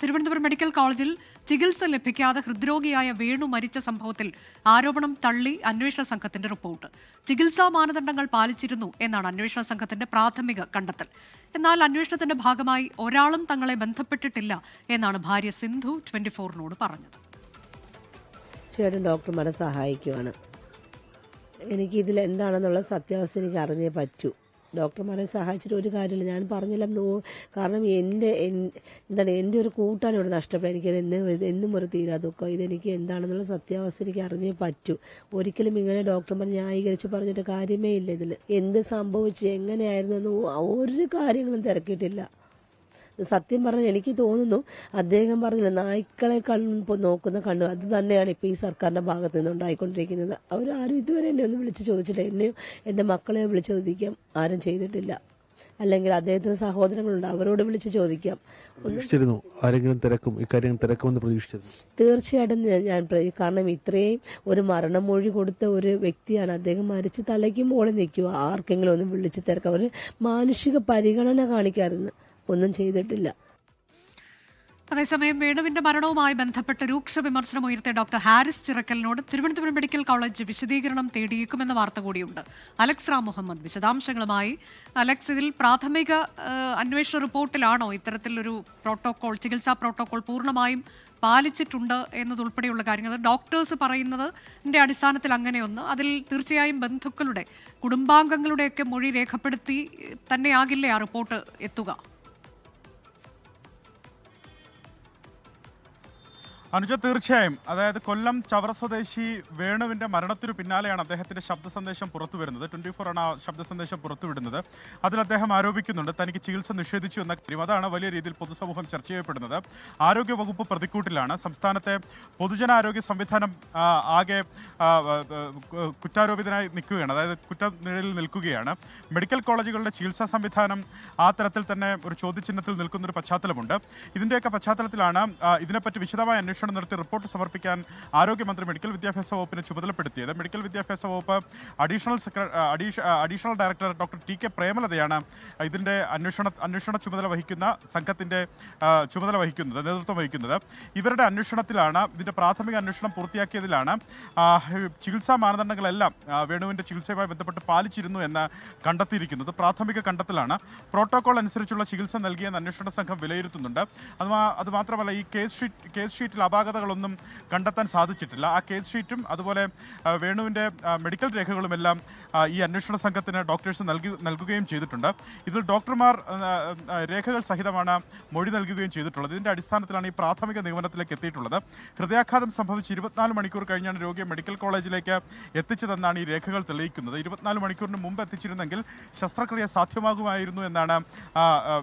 Thiruvananthapuram medical കോളേജിൽ ചികിത്സ ലഭിക്കാതെ ഹൃദ്രോഗിയായ വേണു മരിച്ച സംഭവത്തിൽ ആരോപണം തള്ളി അന്വേഷണ സംഘത്തിന്റെ റിപ്പോർട്ട്. ചികിത്സാ മാനദണ്ഡങ്ങൾ പാലിച്ചിരുന്നു എന്നാണ് അന്വേഷണ സംഘത്തിന്റെ പ്രാഥമിക കണ്ടെത്തൽ. എന്നാൽ അന്വേഷണത്തിന്റെ ഭാഗമായി ഒരാളും തങ്ങളെ ബന്ധപ്പെട്ടിട്ടില്ല എന്നാണ് ഭാര്യ സിന്ധു ട്വന്റി ഫോറിനോട് പറഞ്ഞത്. ഡോക്ടർമാരെ സഹായിക്കുവാണ് എനിക്ക് ഇതിൽ എന്താണെന്നുള്ള സത്യാവസ്ഥ എനിക്ക് അറിഞ്ഞേ പറ്റൂ. ഡോക്ടർമാരെ സഹായിച്ചിട്ട് ഒരു കാര്യമില്ല. ഞാൻ പറഞ്ഞില്ല കാരണം എന്റെ എന്താണ് എന്റെ ഒരു കൂട്ടാണ് ഇവിടെ നഷ്ടപ്പെട്ടത് എനിക്ക് എന്നും എന്നും ഒരു തീരാ ദുഃഖം. ഇതെനിക്ക് എന്താണെന്നുള്ള സത്യാവസ്ഥ എനിക്ക് അറിഞ്ഞേ പറ്റൂ. ഒരിക്കലും ഇങ്ങനെ ഡോക്ടർമാർ ന്യായീകരിച്ച് പറഞ്ഞിട്ട് കാര്യമേ ഇല്ല ഇതിൽ എന്ത് സംഭവിച്ചു എങ്ങനെയായിരുന്നു എന്ന് ഒരു കാര്യങ്ങളും തിരക്കിയിട്ടില്ല. സത്യം പറഞ്ഞാൽ എനിക്ക് തോന്നുന്നു അദ്ദേഹം പറഞ്ഞില്ല നായ്ക്കളെ കണ്ണു നോക്കുന്ന കണ്ണു അത് തന്നെയാണ് ഇപ്പോൾ ഈ സർക്കാരിന്റെ ഭാഗത്ത് നിന്ന് ഉണ്ടായിക്കൊണ്ടിരിക്കുന്നത്. അവരാരും ഇതുവരെ എന്നെ ഒന്നും വിളിച്ച് ചോദിച്ചില്ല എന്നെയും എന്റെ മക്കളെ വിളിച്ചു ചോദിക്കാം. ആരും ചെയ്തിട്ടില്ല. അല്ലെങ്കിൽ അദ്ദേഹത്തിന് സഹോദരങ്ങളുണ്ട് അവരോട് വിളിച്ചു ചോദിക്കാം. പ്രതീക്ഷിച്ചിരുന്നു. ആരെങ്കിലും തിരക്കും ഇക്കാര്യം തിരക്കുമെന്ന് പ്രതീക്ഷിച്ചിരുന്നു. തീർച്ചയായിട്ടും ഞാൻ- ഞാൻ കാരണം ഇത്രയും ഒരു മരണമൊഴി കൊടുത്ത ഒരു വ്യക്തിയാണ്. അദ്ദേഹം മരിച്ച് തലയ്ക്ക് മുകളിൽ നിൽക്കുക. ആർക്കെങ്കിലും ഒന്ന് വിളിച്ച് തിരക്കാം. ഒരു മാനുഷിക പരിഗണന കാണിക്കാറുണ്ട്. ഒന്നും ചെയ്തിട്ടില്ല. അതേസമയം വേണുവിന്റെ മരണവുമായി ബന്ധപ്പെട്ട് രൂക്ഷ വിമർശനം ഉയർത്തിയ ഡോക്ടർ ഹാരിസ് ചിറക്കലിനോട് തിരുവനന്തപുരം മെഡിക്കൽ കോളേജ് വിശദീകരണം തേടിയേക്കുമെന്ന വാർത്ത കൂടിയുണ്ട്. അലക്സ് റാം മുഹമ്മദ് വിശദാംശങ്ങളുമായി. അലക്സ് ഇതിൽ പ്രാഥമിക അന്വേഷണ റിപ്പോർട്ടിലാണോ ഇത്തരത്തിലൊരു പ്രോട്ടോകോൾ ചികിത്സാ പ്രോട്ടോകോൾ പൂർണമായും പാലിച്ചിട്ടുണ്ട് എന്നതുൾപ്പെടെയുള്ള കാര്യങ്ങൾ? ഡോക്ടേഴ്സ് പറയുന്നതിന്റെ അടിസ്ഥാനത്തിൽ അങ്ങനെയൊന്ന്. അതിൽ തീർച്ചയായും ബന്ധുക്കളുടെ കുടുംബാംഗങ്ങളുടെയൊക്കെ മൊഴി രേഖപ്പെടുത്തി തന്നെയാകില്ലേ ആ റിപ്പോർട്ട് എത്തുക? അനുജ തീർച്ചയായും. അതായത് കൊല്ലം ചവറ സ്വദേശി വേണുവിന്റെ മരണത്തിനു പിന്നാലെയാണ് അദ്ദേഹത്തിന്റെ ശബ്ദ സന്ദേശം പുറത്തു വരുന്നത് ട്വന്റി ഫോർ ആണ് ആ ശബ്ദ സന്ദേശം പുറത്തുവിടുന്നത്. അതിൽ അദ്ദേഹം ആരോപിക്കുന്നുണ്ട് തനിക്ക് ചികിത്സ നിഷേധിച്ചു എന്ന കാര്യം. അതാണ് വലിയ രീതിയിൽ പൊതുസമൂഹം ചർച്ച ചെയ്യപ്പെടുന്നത്. ആരോഗ്യ വകുപ്പ് പ്രതിക്കൂട്ടിലാണ്. സംസ്ഥാനത്തെ പൊതുജനാരോഗ്യ സംവിധാനം ആകെ കുറ്റാരോപിതനായി നിൽക്കുകയാണ്. അതായത് കുറ്റനിഴലിൽ നിൽക്കുകയാണ്. മെഡിക്കൽ കോളേജുകളുടെ ചികിത്സാ സംവിധാനം ആ തരത്തിൽ തന്നെ ഒരു ചോദ്യചിഹ്നത്തിൽ നിൽക്കുന്നൊരു പശ്ചാത്തലമുണ്ട്. ഇതിന്റെയൊക്കെ പശ്ചാത്തലത്തിലാണ് ഇതിനെപ്പറ്റി വിശദമായ അന്വേഷണം നടത്തി റിപ്പോർട്ട് സമർപ്പിക്കാൻ ആരോഗ്യമന്ത്രി മെഡിക്കൽ വിദ്യാഭ്യാസ വകുപ്പിനെ ചുമതലപ്പെടുത്തിയത്. മെഡിക്കൽ വിദ്യാഭ്യാസ വകുപ്പ് additional additional director doctor T K പ്രേമലതയാണ് ഇതിന്റെ അന്വേഷണ അന്വേഷണ ചുമതല വഹിക്കുന്ന സംഘത്തിന്റെ ചുമതല വഹിക്കുന്നത് നേതൃത്വം വഹിക്കുന്നത്. ഇവരുടെ അന്വേഷണത്തിലാണ് ഇതിന്റെ പ്രാഥമിക അന്വേഷണം പൂർത്തിയാക്കിയതിലാണ് ചികിത്സാ മാനദണ്ഡങ്ങളെല്ലാം വേണുവിന്റെ ചികിത്സയുമായി ബന്ധപ്പെട്ട് പാലിച്ചിരുന്നു എന്ന് കണ്ടെത്തിയിരിക്കുന്നത്. പ്രാഥമിക കണ്ടെത്തലാണ്. പ്രോട്ടോകോൾ അനുസരിച്ചുള്ള ചികിത്സ നൽകിയെന്ന് അന്വേഷണ സംഘം വിലയിരുത്തുന്നുണ്ട്. അത് അതുമാത്രമല്ല ഈ കേസ് ഷീറ്റ് കേസ് ഷീറ്റിൽ അപാകതകളൊന്നും കണ്ടെത്താൻ സാധിച്ചിട്ടില്ല. ആ കേസ് ഷീറ്റും അതുപോലെ വേണുവിന്റെ വേണുവിന്റെ മെഡിക്കൽ രേഖകളുമെല്ലാം എല്ലാം ഈ അന്വേഷണ സംഘത്തിന് ഡോക്ടേഴ്സ് നൽകി നൽകുകയും ചെയ്തിട്ടുണ്ട്. ഇതിൽ ഡോക്ടർമാർ രേഖകൾ സഹിതമാണ് മൊഴി നൽകുകയും ചെയ്തിട്ടുള്ളത്. ഇതിന്റെ അടിസ്ഥാനത്തിലാണ് ഈ പ്രാഥമിക നിഗമനത്തിലേക്ക് എത്തിയിട്ടുള്ളത്. ഹൃദയാഘാതം സംഭവിച്ച് ഇരുപത്തിനാല് മണിക്കൂർ കഴിഞ്ഞാണ് രോഗിയെ മെഡിക്കൽ കോളേജിലേക്ക് എത്തിച്ചതെന്നാണ് ഈ രേഖകൾ തെളിയിക്കുന്നത്. ഇരുപത്തിനാല് മണിക്കൂറിന് മുമ്പ് എത്തിച്ചിരുന്നെങ്കിൽ ശസ്ത്രക്രിയ സാധ്യമാകുമായിരുന്നു എന്നാണ്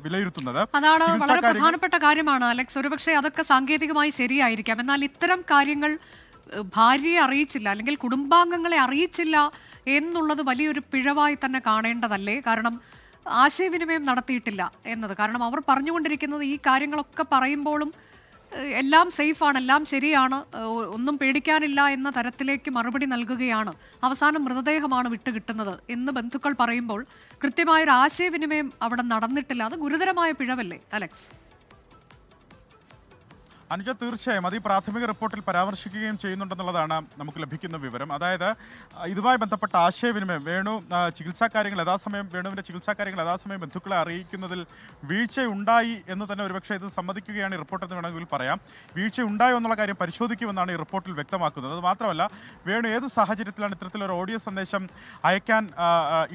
വിലയിരുത്തുന്നത്. അതാണ് വളരെ പ്രധാനപ്പെട്ട കാര്യമാണ് അലക്സ്. ഒരുപക്ഷെ അതൊക്കെ സാങ്കേതികമായി ശരിയായിരിക്കാം എന്നാൽ ഇത്തരം കാര്യങ്ങൾ ഭാര്യയെ അറിയിച്ചില്ല അല്ലെങ്കിൽ കുടുംബാംഗങ്ങളെ അറിയിച്ചില്ല എന്നുള്ളത് വലിയൊരു പിഴവായി തന്നെ കാണേണ്ടതല്ലേ? കാരണം ആശയവിനിമയം നടത്തിയിട്ടില്ല എന്നത്. കാരണം അവർ പറഞ്ഞുകൊണ്ടിരിക്കുന്നത് ഈ കാര്യങ്ങളൊക്കെ പറയുമ്പോഴും എല്ലാം സേഫാണ് എല്ലാം ശരിയാണ് ഒന്നും പേടിക്കാനില്ല എന്ന തരത്തിലേക്ക് മറുപടി നൽകുകയാണ്. അവസാനം മൃതദേഹമാണ് വിട്ടുകിട്ടുന്നത് എന്ന് ബന്ധുക്കൾ പറയുമ്പോൾ കൃത്യമായൊരു ആശയവിനിമയം അവിടെ നടന്നിട്ടില്ല. അത് ഗുരുതരമായ പിഴവല്ലേ അലക്സ്? അനുജ തീർച്ചയായും. അത് ഈ പ്രാഥമിക റിപ്പോർട്ടിൽ പരാമർശിക്കുകയും ചെയ്യുന്നുണ്ടെന്നുള്ളതാണ് നമുക്ക് ലഭിക്കുന്ന വിവരം. അതായത് ഇതുമായി ബന്ധപ്പെട്ട ആശയവിനിമയം വേണു ചികിത്സാ കാര്യങ്ങൾ യഥാസമയം വേണുവിന്റെ ചികിത്സാ കാര്യങ്ങൾ യഥാസമയം ബന്ധുക്കളെ അറിയിക്കുന്നതിൽ വീഴ്ചയുണ്ടായി എന്ന് തന്നെ ഒരുപക്ഷെ ഇത് സമ്മതിക്കുകയാണ് ഈ റിപ്പോർട്ട് എന്ന് വേണമെങ്കിൽ പറയാം. വീഴ്ച ഉണ്ടായോ എന്നുള്ള കാര്യം പരിശോധിക്കുമെന്നാണ് ഈ റിപ്പോർട്ടിൽ വ്യക്തമാക്കുന്നത്. അത് മാത്രമല്ല വേണു ഏത് സാഹചര്യത്തിലാണ് ഇത്തരത്തിലൊരു ഓഡിയോ സന്ദേശം അയക്കാൻ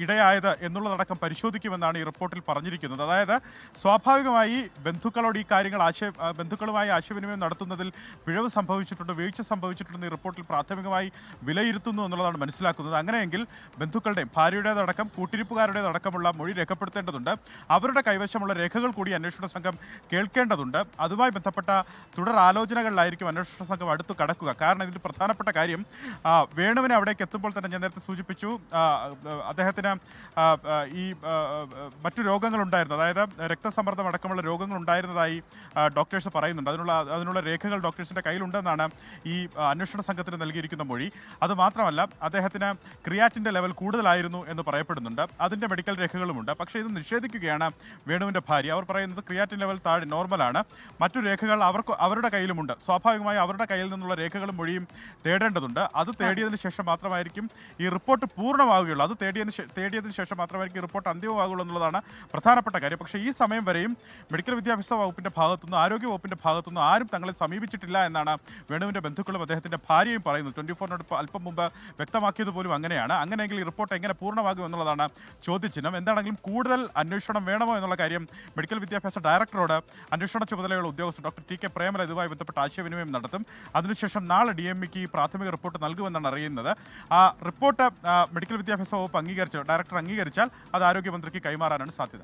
ഇടയായത് എന്നുള്ളതടക്കം പരിശോധിക്കുമെന്നാണ് ഈ റിപ്പോർട്ടിൽ പറഞ്ഞിരിക്കുന്നത്. അതായത് സ്വാഭാവികമായി ബന്ധുക്കളോട് ഈ കാര്യങ്ങൾ ആശയ ബന്ധുക്കളുമായി ബന്ധുക്കളുമായി ആശയവിനിമയം നടത്തുന്നതിൽ പിഴവ് സംഭവിച്ചിട്ടുണ്ട് വീഴ്ച സംഭവിച്ചിട്ടുണ്ടെന്ന് ഈ റിപ്പോർട്ടിൽ പ്രാഥമികമായി വിലയിരുത്തുന്നു എന്നുള്ളതാണ് മനസ്സിലാക്കുന്നത്. അങ്ങനെയെങ്കിൽ ബന്ധുക്കളുടെയും ഭാര്യയുടേതടക്കം കൂട്ടിരിപ്പുകാരുടേതടക്കമുള്ള മൊഴി രേഖപ്പെടുത്തേണ്ടതുണ്ട്. അവരുടെ കൈവശമുള്ള രേഖകൾ കൂടി അന്വേഷണ സംഘം കേൾക്കേണ്ടതുണ്ട്. അതുമായി ബന്ധപ്പെട്ട തുടർ ആലോചനകളിലായിരിക്കും അന്വേഷണ സംഘം അടുത്തു കടക്കുക. കാരണം ഇതിൽ പ്രധാനപ്പെട്ട കാര്യം വേണുവിനെ അവിടേക്ക് എത്തുമ്പോൾ തന്നെ ഞാൻ നേരത്തെ സൂചിപ്പിച്ചു അദ്ദേഹത്തിന് ഈ മറ്റു രോഗങ്ങളുണ്ടായിരുന്നു. അതായത് രക്തസമ്മർദ്ദം അടക്കമുള്ള രോഗങ്ങൾ ഉണ്ടായിരുന്നതായി ഡോക്ടേഴ്സ് പറയുന്നുണ്ട്. അതിനുള്ള അതിനുള്ള രേഖകൾ ഡോക്ടേഴ്സിന്റെ കയ്യിലുണ്ടെന്നാണ് ഈ അന്വേഷണ സംഘത്തിന് നൽകിയിരിക്കുന്ന മൊഴി. അത് മാത്രമല്ല അദ്ദേഹത്തിന് ക്രിയാറ്റിന്റെ ലെവൽ കൂടുതലായിരുന്നു എന്ന് പറയപ്പെടുന്നുണ്ട്. അതിന്റെ മെഡിക്കൽ രേഖകളുമുണ്ട്. പക്ഷേ ഇത് നിഷേധിക്കുകയാണ് വേണുവിന്റെ ഭാര്യ. അവർ പറയുന്നത് ക്രിയാറ്റിൻ ലെവൽ താഴെ നോർമലാണ്. മറ്റു രേഖകൾ അവർക്ക് അവരുടെ കയ്യിലുമുണ്ട്. സ്വാഭാവികമായി അവരുടെ കയ്യിൽ നിന്നുള്ള രേഖകളും മൊഴിയും തേടേണ്ടതുണ്ട്. അത് തേടിയതിന് ശേഷം മാത്രമായിരിക്കും ഈ റിപ്പോർട്ട് പൂർണമാവുകയുള്ളൂ. അത് തേടിയതിന് തേടിയതിന് ശേഷം മാത്രമായിരിക്കും റിപ്പോർട്ട് അന്തിമമാകുള്ളൂ എന്നുള്ളതാണ് പ്രധാനപ്പെട്ട കാര്യം. പക്ഷേ ഈ സമയം വരെയും മെഡിക്കൽ വിദ്യാഭ്യാസ വകുപ്പിന്റെ ഭാഗത്തുനിന്ന് ആരോഗ്യ വകുപ്പിന്റെ ഭാഗത്തുനിന്ന് ആരും തങ്ങളെ സമീപിച്ചിട്ടില്ല എന്നാണ് വേണുവിന്റെ ബന്ധുക്കളും അദ്ദേഹത്തിന്റെ ഭാര്യയും പറയുന്നത്. ട്വന്റി ഫോറിനോട് അല്പം മുമ്പ് വ്യക്തമാക്കിയത് പോലും അങ്ങനെയാണ്. അങ്ങനെയെങ്കിൽ ഈ റിപ്പോർട്ട് എങ്ങനെ പൂർണമാകും എന്നുള്ളതാണ് ചോദ്യചിഹ്നം. എന്താണെങ്കിലും കൂടുതൽ അന്വേഷണം വേണമോ എന്നുള്ള കാര്യം മെഡിക്കൽ വിദ്യാഭ്യാസ ഡയറക്ടറോട് അന്വേഷണ ചുമതലയുള്ള ഉദ്യോഗസ്ഥർ ഡോക്ടർ ടി കെ പ്രേമല ഇതുമായി ബന്ധപ്പെട്ട് ആശയവിനിമയം നടത്തും. അതിനുശേഷം നാളെ ഡി എം ഇക്ക് പ്രാഥമിക റിപ്പോർട്ട് നൽകുമെന്നാണ് അറിയുന്നത്. ആ റിപ്പോർട്ട് മെഡിക്കൽ വിദ്യാഭ്യാസ വകുപ്പ് അംഗീകരിച്ചു ഡയറക്ടർ അംഗീകരിച്ചാൽ അത് ആരോഗ്യമന്ത്രിക്ക് കൈമാറാനാണ് സാധ്യത.